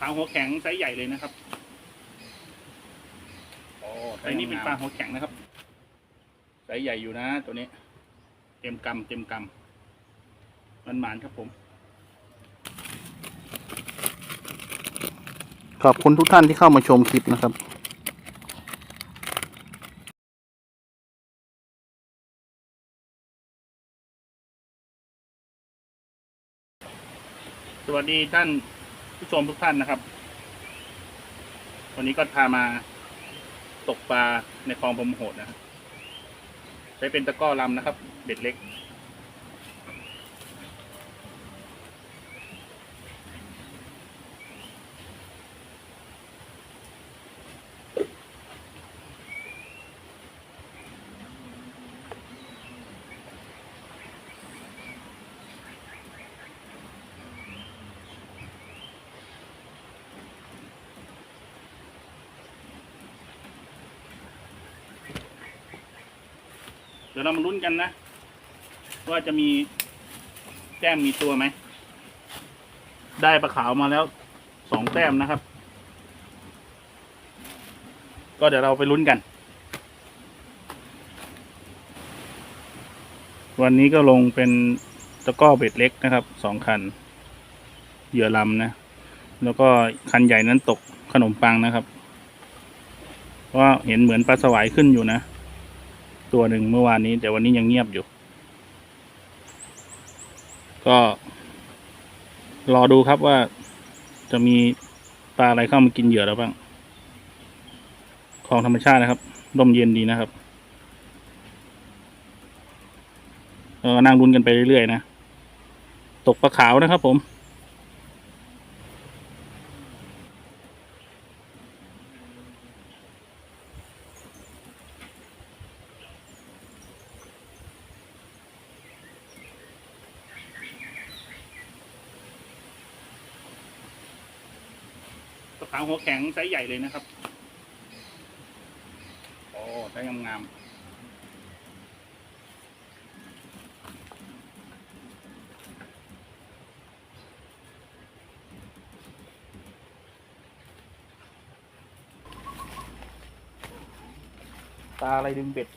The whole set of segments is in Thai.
ปลาหัวแข็งไซส์ใหญ่เลยนะครับโอ้ไซส์นี้เป็นปลาหัวแข็งนะครับไซส์ใหญ่อยู่นะ ตัวนี้ เต็มกำเต็มกำมันหมานครับผม ขอบคุณทุกท่านที่เข้ามาชมคลิปนะครับสวัสดีท่าน ผู้ชมทุกท่านนะครับ วันนี้ก็พามาตกปลาในคลองพรมโหดนะครับใช้เป็นตะกร้อลำนะครับ เบ็ดเล็ก ดี๋ยวเรามาลุ้นกันนะ ว่าจะมีแต้มมีตัวไหม ได้ปลาขาวมาแล้วสองแต้มนะครับ ก็เดี๋ยวเราไปลุ้นกัน วันนี้ก็ลงเป็นตะก้อเบ็ดเล็กนะครับสองคัน เหยื่อลำนะ แล้วก็คันใหญ่นั้นตกขนมปังนะครับ เพราะว่าเห็นเหมือนปลาสวายขึ้นอยู่นะ ตัวหนึ่งเมื่อวานนี้ แต่วันนี้ยังเงียบอยู่ ก็ รอดูครับว่าจะมีปลาอะไรเข้ามากินเหยื่อแล้วบ้าง ของธรรมชาตินะครับลมเย็นดีนะครับเออนั่งรุนกันไปเรื่อยๆนะ ตกปลาขาวนะครับผม กระถาหัวแข็งไซส์ใหญ่เลยนะครับ โอ้ไซส์งามๆปลาอะไรดึงเบ็ด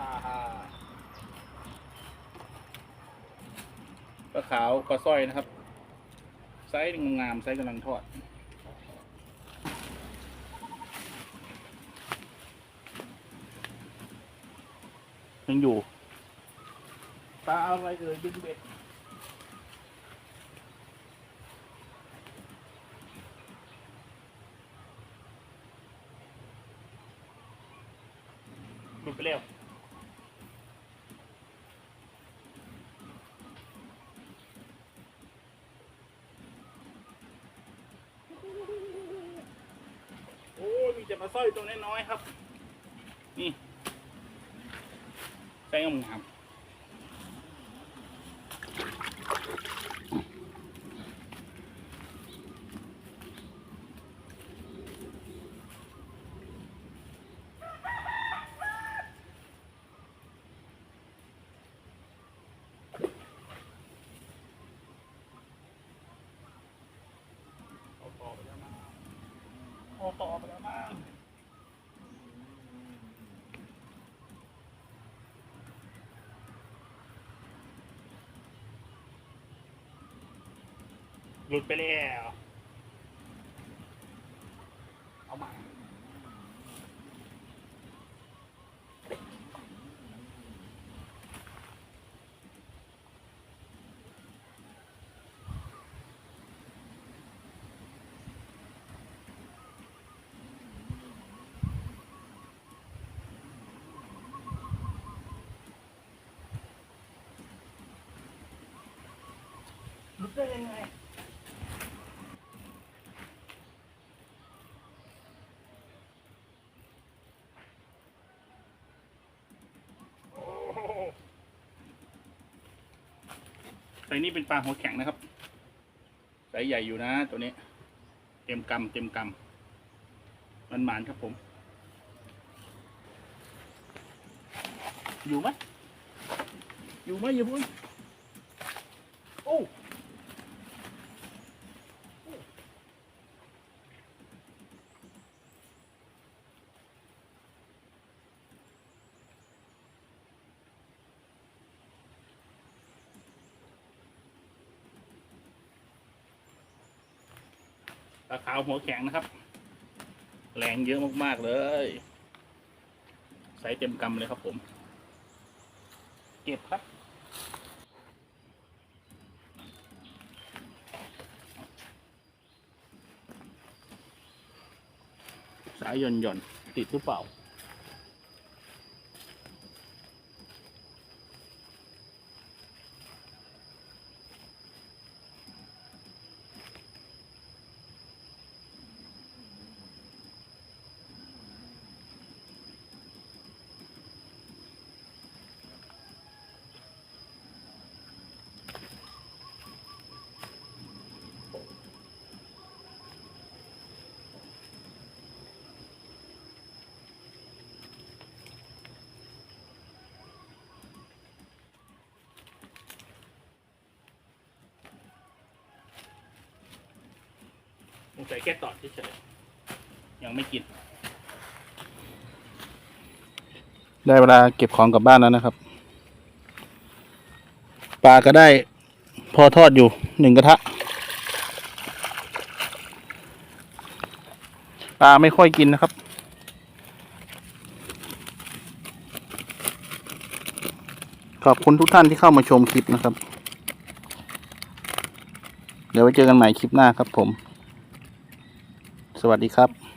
ปลาขาวปลาสร้อยนะครับ ไซส์งามไซส์กำลังทอดยังอยู่ปลาอะไรเอ่ยดึงเบ็ดหลุดไปแล้ว โอ้ยมีแต่ปลา สร้อยตัวน้อยๆครับ นี่ใช้งามๆเอาต่อไปแล้วมั้งเอาต่อไปแล้วมั้ง หลุดไปแล้ว เอามาหลุดได้ยังไง โอ้โห ไซนี้เป็นปลาหัวแข็งนะครับไซส์ใหญ่อยู่นะ ตัวนี้ เต็มกำเต็มกำมันหมานครับผม อยู่ไหมอยู่ไหมอย่พูดโอ้ ปลาขาวหัวแข็งนะครับ แรงเยอะมากๆเลย ใส่เต็มกำเลยครับผม เก็บครับสายหย่อนหย่อนๆติดหรือเปล่า สงสัยแค่ตอดเฉยๆยังไม่กิน ได้เวลาเก็บของกลับบ้านแล้วนะครับ ปลาก็ได้พอทอดอยู่หนึ่งกระทะ ปลาไม่ค่อยกินนะครับขอบคุณทุกท่านที่เข้ามาชมคลิปนะครับ เดี๋ยวไว้เจอกันใหม่คลิปหน้าครับผม สวัสดีครับ